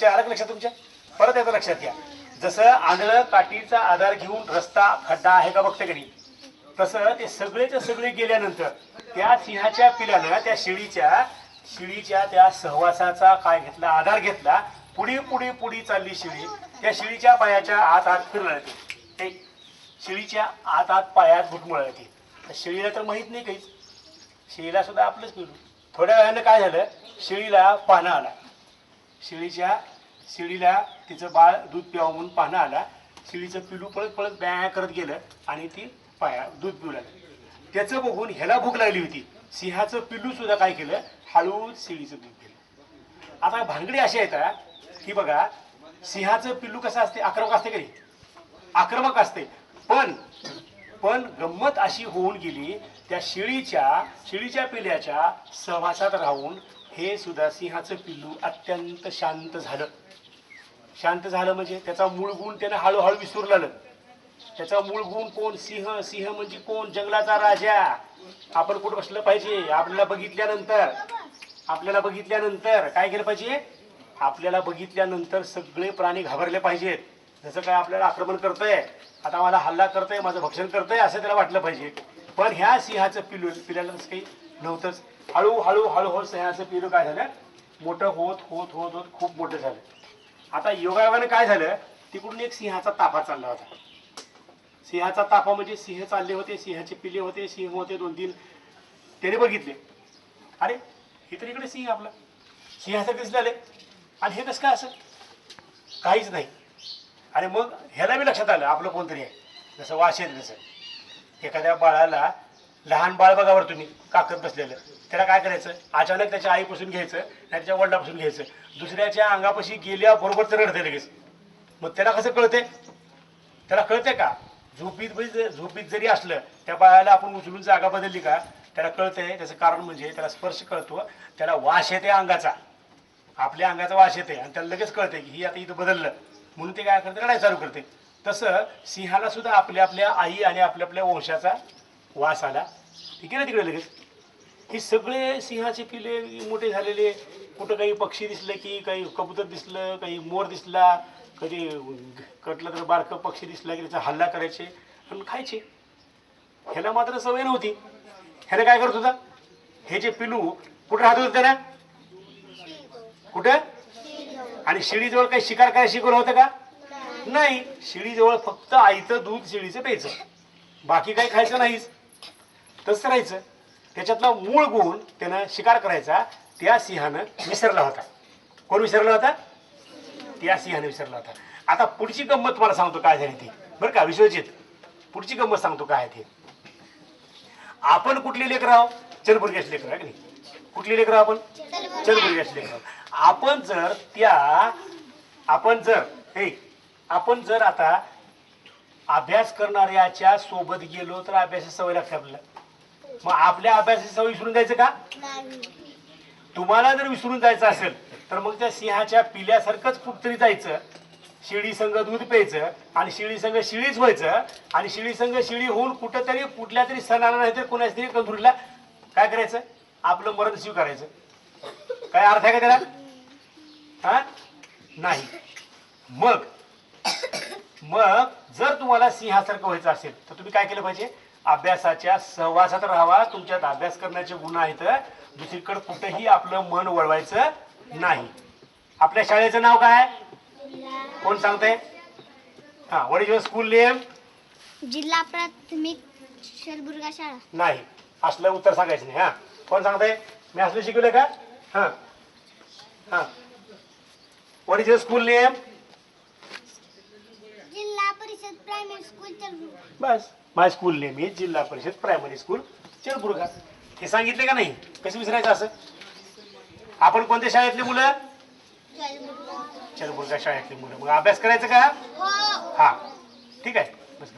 तुमच्या आलं का लक्षात तुमच्या? परत एकदा लक्षात घ्या. जसं आंधळं काठीचा आधार घेऊन रस्ता खड्डा आहे का बघते कधी तसं ते सगळेच्या सगळे गेल्यानंतर त्या सिंहाच्या पिलानं त्या शिळीच्या शिळीच्या त्या सहवासाचा काय घेतला आधार घेतला पुढे पुढे पुढे चालली शिळी त्या शिळीच्या पायाच्या आत आत फिरलं ते. शिळीच्या आत आत पायात घुटमळ ते. तर शिळीला तर माहीत नाही काहीच. शिळीला सुद्धा आपलंच पिलू थोड्या वेळानं काय झालं? शिळीला पानं आला. शिळीच्या शिळीला तिचं बाळ दूध प्यावं म्हणून पाहणं आला. शिळीचं पिलू पळत पळत बॅ करत गेलं आणि ती पाया दूध पिऊ लागली. त्याचं बघून ह्याला भूक लागली होती. सिंहाचं पिल्लू सुद्धा काय केलं? हळूहळू शिळीचं दूध केलं आता भानगडी अशी आहेत की बघा सिंहाचं पिल्लू कसं असते? आक्रमक असते कधी आक्रमक असते. पण पण गंमत अशी होऊन गेली त्या शिळीच्या शिळीच्या पिल्याच्या सहवासात राहून हे सुद्धा सिंहाचं पिल्लू अत्यंत शांत झालं. शांत झालं म्हणजे त्याचा मूळ गुण त्यानं हळूहळू विसरू लागलं त्याचा मूळ गुण कोण? सिंह. सिंह म्हणजे कोण? जंगलाचा राजा. आपण कुठं बसलं पाहिजे? आपल्याला बघितल्यानंतर. आपल्याला बघितल्यानंतर काय केलं पाहिजे? आपल्याला बघितल्यानंतर सगळे प्राणी घाबरले पाहिजेत. जसं काय आपल्याला आक्रमण करतंय आता मला हल्ला करतंय माझं भक्षण करतंय असं त्याला वाटलं पाहिजे. पण ह्या सिंहाचं पिलू पिल्याला काही नव्हतंच हळूहळू हळूहळू सह्याचं पिलू काय झालं? मोठं होत होत होत होत खूप मोठं झालं. आता योगायोगानं काय झालं? तिकडून एक सिंहाचा ताफा चालला होता. सिंहाचा ताफा म्हणजे सिंह चालले होते सिंहाचे पिले होते सिंह होते दोन तीन. त्याने बघितले. अरे हे तर इकडे सिंह आपला. सिंहासारखे दिसले आणि हे कसं काय असं? काहीच नाही. आणि मग ह्याला बी लक्षात आलं आपलं कोणतरी आहे. जसं वाशेत जसं एखाद्या बाळाला लहान बाळ बघावर तुम्ही काकत बसलेलं. त्याला काय करायचं? अचानक त्याच्या आईपासून घ्यायचं नाही त्याच्या वडिलापासून घ्यायचं. दुसऱ्याच्या अंगापाशी गेल्याबरोबर ते रडते लगेच. मग त्याला कसं कळते त्याला कळते का? झोपीत म्हणजे, झोपीत जरी असलं त्या बाळाला आपण उचलून जागा बदलली का? त्याला कळतंय त्याचं कारण म्हणजे त्याला स्पर्श कळतो त्याला वास येते अंगाचा. आपल्या अंगाचा वास येते आणि त्याला लगेच कळते की ही आता इथं बदललं. म्हणून ते काय करते रडायला चालू करते तसं सिंहाला सुद्धा आपल्या आपल्या आई आणि आपल्या आपल्या वंशाचा वास आला. ठीक आहे ना तिकडे लगेच? हे सगळे सिंहाचे पिले मोठे झालेले कुठं काही पक्षी दिसलं की काही कबूतर दिसलं काही मोर दिसला कधी कटलं तर बारकं पक्षी दिसला की त्याचा हल्ला करायचे आणि खायचे. ह्याला मात्र सवय नव्हती. ह्याला काय करत होता? हे जे पिलू कुठं राहत होतं त्याला कुठं? आणि शिळीजवळ काही शिकार करायला शिकवलं होतं का? नाही. शिडीजवळ फक्त आईचं दूध शिडीचं प्यायचं. बाकी काही खायचं नाहीच. तसं राहायचं त्याच्यातला मूळ गुण त्यानं शिकार करायचा. त्या सिंहानं विसरला होता. कोण विसरला होता? त्या सिंहानं विसरला होता. आता पुढची गंमत तुम्हाला सांगतो काय झाली ती. बरं का विश्वजित? पुढची गंमत सांगतो काय आहे ते. आपण कुठली लेकर आहो? चलबुर्ग्याची लेकर आहे नाही? कुठली लेकर आपण? चलबुर्ग्याची लेकर आपण जर त्या आपण जर हे आपण जर आता अभ्यास करणाऱ्याच्या सोबत गेलो तर अभ्यासाची सवय लागते आपल्याला. मग आपल्या अभ्यासाची सवय विसरून जायचं का? तुम्हाला जर विसरून जायचं असेल तर मग त्या सिंहाच्या पिल्यासारखंच कुठतरी जायचं. शिळी संघ दूध प्यायचं आणि शिळी संघ शिळीच व्हायचं आणि शिळी संघ शिळी होऊन कुठंतरी कुठल्या तरी सणाला नाही तर कुणाच तरी कंथुरीला काय करायचं? आपलं मरण स्वीकारायचं. काय अर्थ आहे का त्याला? हा? नाही. मग मग जर तुम्हाला सिंहासारखं व्हायचं असेल तर तुम्ही काय केलं पाहिजे? अभ्यासाच्या सहवासात राहावा. तुमच्यात अभ्यास करण्याचे गुण आहेत. दुसरीकडे कुठेही आपलं मन वळवायचं नाही. आपल्या शाळेचं नाव काय? कोण सांगतंय? हा what is your school name जिल्हा प्राथमिक शलबुर्गा शाळा. नाही. असलं उत्तर सांगायचं नाही हा. कोण सांगतंय? मी असलं शिकवलंय का? हा. हा. What is your school name Parishad primary school bus. My school name is Zilla Parishad primary school चिरबुर्गा हे सांगितले का नाही? कसं विसरायचं असं? आपण कोणत्या शाळेतली मुलं? चिरबुर्गा शाळेतली मुलं. मग अभ्यास करायचं का? हो. हा. ठीक आहे. बस.